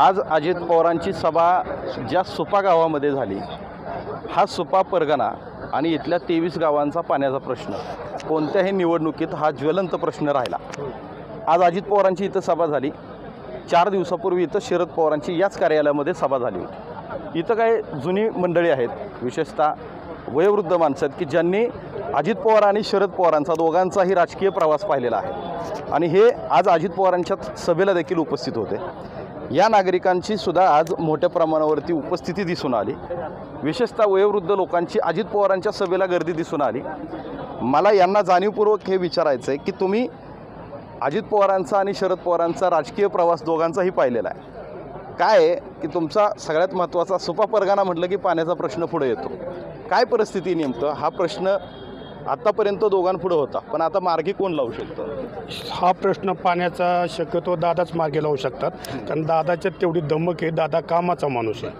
आज अजित पवारांची सभा ज्या सुपा गावामध्ये झाली हा सुपा परगणा आणि इथल्या तेवीस गावांचा पाण्याचा प्रश्न कोणत्याही निवडणुकीत हा ज्वलंत प्रश्न राहिला. आज अजित पवारांची इथं सभा झाली. चार दिवसापूर्वी इथं शरद पवारांची याच कार्यालयामध्ये सभा झाली होती. इथं काही जुनी मंडळी आहेत विशेषतः वयोवृद्ध माणसं आहेत की ज्यांनी अजित पवार आणि शरद पवारांचा दोघांचाही राजकीय प्रवास पाहिलेला आहे. आणि हे आज अजित पवारांच्या सभेला देखील उपस्थित होते. या नागरिकांची सुद्धा आज मोठ्या प्रमाणावरती उपस्थिती दिसून आली. विशेषतः वयोवृद्ध लोकांची अजित पवारांच्या सभेला गर्दी दिसून आली. मला यांना जाणीवपूर्वक हे विचारायचं आहे की तुम्ही अजित पवारांचा आणि शरद पवारांचा राजकीय प्रवास दोघांचाही पाहिलेला आहे. काय आहे की तुमचा सगळ्यात महत्त्वाचा सुपा परगाणा म्हटलं की पाण्याचा प्रश्न पुढे येतो. काय परिस्थिती नेमकं? हा प्रश्न आत्तापर्यंत दोघांपुढं होता पण आता मार्गी कोण लावू शकतं? हा प्रश्न पाण्याचा शक्यतो दादाच मार्गी लावू शकतात. कारण दादाच्यात तेवढी दमक आहे दादा कामाचा माणूस आहे.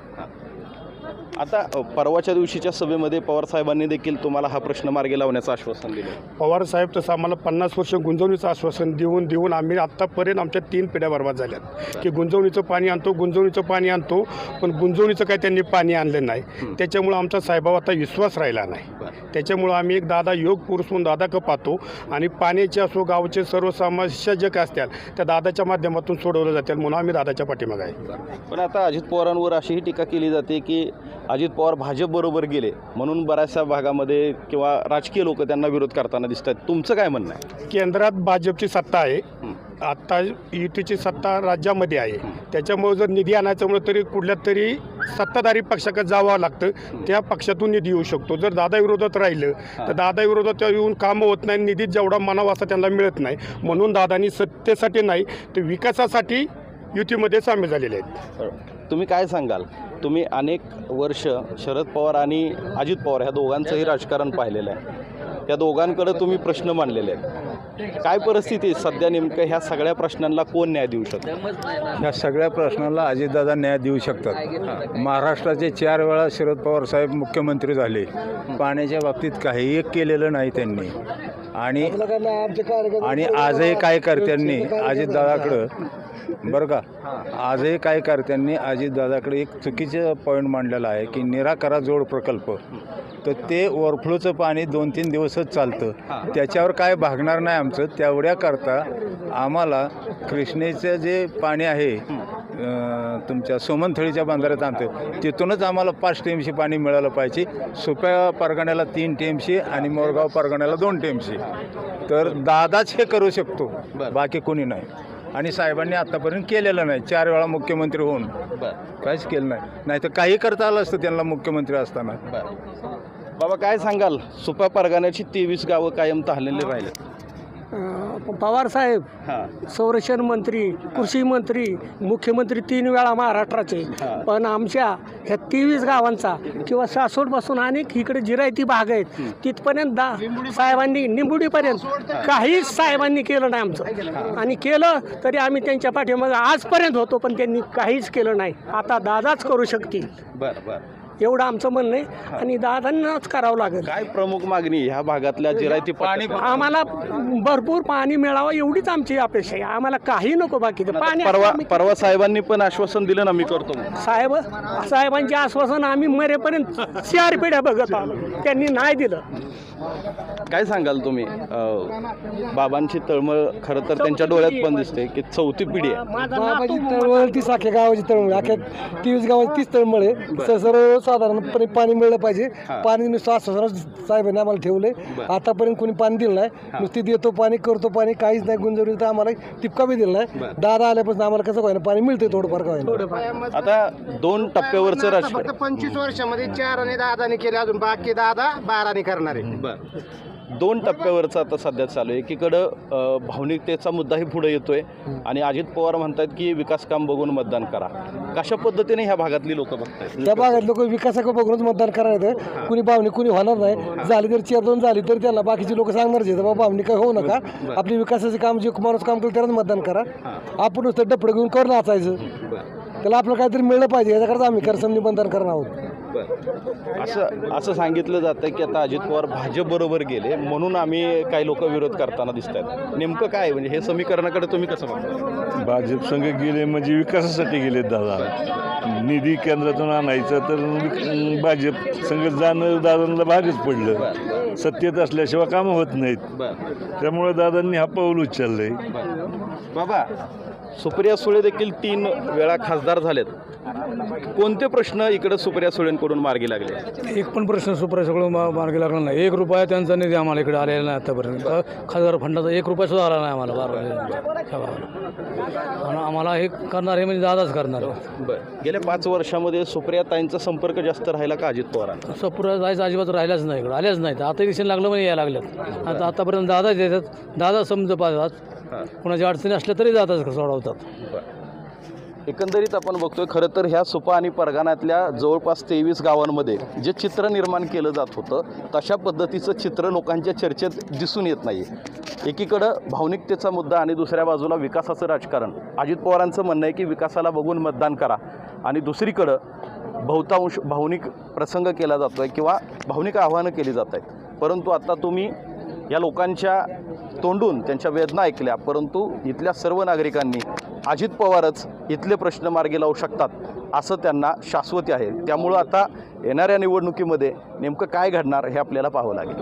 आता परवाच्या दिवशीच्या सभेमध्ये पवार साहेबांनी देखील तुम्हाला हा प्रश्न मार्गी लावण्याचं आश्वासन दिलं. पवार साहेब तसं आम्हाला पन्नास वर्ष गुंजवणीचं आश्वासन देऊन देऊन आम्ही आत्तापर्यंत आमच्या तीन पिढ्या बर्बाद झाल्यात. की गुंजवणीचं पाणी आणतो गुंजवणीचं पाणी आणतो पण गुंजवणीचं काही त्यांनी पाणी आणलं नाही. त्याच्यामुळं आमचा साहेबावर आता विश्वास राहिला नाही. त्याच्यामुळं आम्ही एक दादा योग पुरुष म्हणून दादा पाहतो आणि पाण्याचे असो गावचे सर्व समस्या जे काय असतील त्या दादाच्या माध्यमातून सोडवलं जातील म्हणून आम्ही दादाच्या पाठीमागे आहे. पण आता अजित पवारांवर अशीही टीका केली जाते की अजित पवार भाजपबरोबर गेले म्हणून बऱ्याचशा भागामध्ये किंवा राजकीय लोक त्यांना विरोध करताना दिसत आहेत तुमचं काय म्हणणं आहे? केंद्रात भाजपची सत्ता आहे. हं. आता युतीची सत्ता राज्यामध्ये आहे. त्याच्यामुळे जर निधी आणायचं म्हणलं तरी कुठल्या तरी सत्ताधारी पक्षाकडे जावं लागतं. त्या पक्षातून निधी येऊ शकतो. जर दादा विरोधात राहिलं तर दादा विरोधात येऊन कामं होत नाही. निधी जेवढा मनावा असा त्यांना मिळत नाही. म्हणून दादानी सत्तेसाठी नाही तर विकासासाठी युतीमध्ये सामील झालेले आहेत. तुम्ही काय सांगाल? तुम्ही अनेक वर्ष शरद पवार आणि अजित पवार ह्या दोघांचंही राजकारण पाहिलेलं आहे. त्या दोघांकडे तुम्ही प्रश्न मांडलेले आहेत. काय परिस्थिती सध्या नेमकं ह्या सगळ्या प्रश्नांना कोण न्याय देऊ शकतो? ह्या सगळ्या प्रश्नाला अजितदादा न्याय देऊ शकतात. महाराष्ट्राचे चार वेळा शरद पवार साहेब मुख्यमंत्री झाले. पाण्याच्या बाबतीत काही एक केलेलं नाही त्यांनी. आणि आणि आजही कार्यकर्त्यांनी अजितदादाकडं बरं का? आजही कार्यकर्त्यांनी अजितदादाकडे एक चुकीचं पॉईंट मांडलेला आहे की निराकरा जोड प्रकल्प. तर ते ओव्हरफ्लोचं पाणी दोन तीन दिवसच चालतं. त्याच्यावर काय भागणार नाही आमचं. तेवढ्याकरता आम्हाला कृष्णेचं जे पाणी आहे तुमच्या सोमनथळीच्या बांधाऱ्यात आणतं तिथूनच आम्हाला पाच टेमशी पाणी मिळालं पाहिजे. सोप्या परगण्याला तीन टेमशी आणि मोरगाव परगण्याला दोन टेमशी. तर दादाच हे करू शकतो. बाकी कोणी नाही. आणि साहेबांनी आत्तापर्यंत केलेलं नाही. चार वेळा मुख्यमंत्री होऊन. काहीच केलं नाही. नाही तर काही करता आलं असतं त्यांना मुख्यमंत्री असताना. बाबा काय सांगाल? सुपा परगाण्याची तेवीस गावं कायम तहलेली राहिले पवार साहेब हां. संरक्षण मंत्री कृषी मंत्री मुख्यमंत्री तीन वेळा महाराष्ट्राचे. पण आमच्या ह्या तेवीस गावांचा किंवा सासवडपासून अनेक इकडे जिरायती भाग आहेत तिथपर्यंत दा साहेबांनी निंबुडीपर्यंत काहीच साहेबांनी केलं नाही आमचं. आणि केलं तरी आम्ही त्यांच्या पाठीमागे आजपर्यंत होतो पण त्यांनी काहीच केलं नाही. आता दादाच करू शकतील. बरं बरं. एवढं आमचं म्हणणं आहे. आणि दादांनाच करावं लागेल. काय प्रमुख मागणी ह्या भागातल्या जिरायती पाणी आम्हाला भरपूर पाणी मिळावं एवढीच आमची अपेक्षा आहे. आम्हाला काही नको बाकीचं पाणी परवा परवा साहेबांनी पण आश्वासन दिलं ना मी करतो. साहेब साहेबांचे आश्वासन आम्ही मरेपर्यंत चार पिढ्या बघत आलो. त्यांनी नाही दिलं. काय सांगाल तुम्ही? अं, बाबांची तळमळ खरं तर त्यांच्या डोळ्यात पण दिसते की चौथी पिढी आहे. माझा बाबाची नातू तळमळ तीच अख्ख्या गावाची तळमळ अख्ख्या तेवीस गावाची तीच तळमळ आहे. स- सर्वसाधारणपणे पाणी मिळलं पाहिजे. पाणी नुसतं आश्वासन साहेबांनी आम्हाला ठेवले आतापर्यंत कोणी पाणी दिलं नाही. नुसती देतो पाणी करतो पाणी काहीच नाही गुंजवली तर आम्हाला टिपका बी दिला नाही. दादा आल्यापासून आम्हाला कसं व्हायला पाणी मिळते थोडंफार का होईना. आता दोन टप्प्यावरचं राजकारण फक्त पंचवीस वर्षामध्ये चार आणि दादाने केले अजून बाकी दादा बाराने करणार आहे. दोन टप्प्यावरचं आता सध्या चालू आहे. एकीकडं भावनिकतेचा मुद्दाही पुढे येतोय आणि अजित पवार म्हणतात की विकास काम बघून मतदान करा. कशा पद्धतीने ह्या भागातली लोक बघतायत? त्या भागात लोक विकासाकडे बघूनच मतदान आहेत कुणी भावनी कुणी होणार नाही. झाली तर चेअर दोन झाली तर त्याला बाकीचे लोक सांगणारच आहेत बाबा भावनी काय होऊ नका. आपली विकासाचे काम जे माणूस काम करतो त्यालाच मतदान करा. आपण नुसतं डपडं घेऊन कर नाचायचं. त्याला आपलं काहीतरी मिळलं पाहिजे. याच्याकरता आम्ही करसमनी मतदान करणार आहोत. बरं असं असं सांगितलं जातं की आता अजित पवार भाजपबरोबर गेले म्हणून आम्ही काही लोक विरोध करताना दिसत आहेत. नेमकं काय? म्हणजे हे समीकरणाकडे तुम्ही कसं बघता? भाजप संघ गेले म्हणजे विकासासाठी गेलेत दादा. निधी केंद्रातून आणायचं तर भाजप संघ जाणं दादांना भागच पडलं. सत्तेत असल्याशिवाय कामं होत नाहीत. त्यामुळे दादांनी हा पाऊल उचललंय. बाबा सुप्रिया सुळे देखील तीन वेळा खासदार झालेत. कोणते प्रश्न इकडे सुप्रिया सुळेंकडून मार्गी लागले? एक पण प्रश्न सुप्रिया सगळं मा मार्गी लागला नाही. एक रुपया त्यांचा निधी आम्हाला इकडे आलेला नाही आतापर्यंत. खासदार फंडाचा एक रुपया सुद्धा आला नाही आम्हाला बारा आम्हाला हे करणार हे म्हणजे दादाच करणार. बरं. गेल्या पाच वर्षामध्ये सुप्रिया ताईंचा संपर्क जास्त राहिला का अजित पवारांचा सपुरा जायचं अजिबात राहिलाच नाही इकडं. आल्याच नाहीत. आता दिसेल लागलं म्हणजे यायला लागल्यात. आता आतापर्यंत दादाच येतात दादा समज पाहतात. कोणाच्या अडचणी असल्या तरी दादाच सोडवतात एकंदरीत आपण बघतोय खरं तर ह्या सुपा आणि परगाण्यातल्या जवळपास तेवीस गावांमध्ये जे चित्र निर्माण केलं जात होतं तशा पद्धतीचं चित्र लोकांच्या चर्चेत दिसून येत नाही एकीकडं भावनिकतेचा मुद्दा आणि दुसऱ्या बाजूला विकासाचं राजकारण. अजित पवारांचं म्हणणं आहे की विकासाला बघून मतदान करा. आणि दुसरीकडं बहुतांश भावनिक प्रसंग केला जातो आहे किंवा भावनिक आव्हानं केली जात आहेत. परंतु आता तुम्ही या लोकांच्या तोंडून त्यांच्या वेदना ऐकल्या परंतु इथल्या सर्व नागरिकांनी अजित पवारच इथले प्रश्न मार्गी लावू शकतात असं त्यांना शाश्वती आहे. त्यामुळं आता येणाऱ्या निवडणुकीमध्ये नेमकं काय घडणार हे आपल्याला पाहावं लागेल.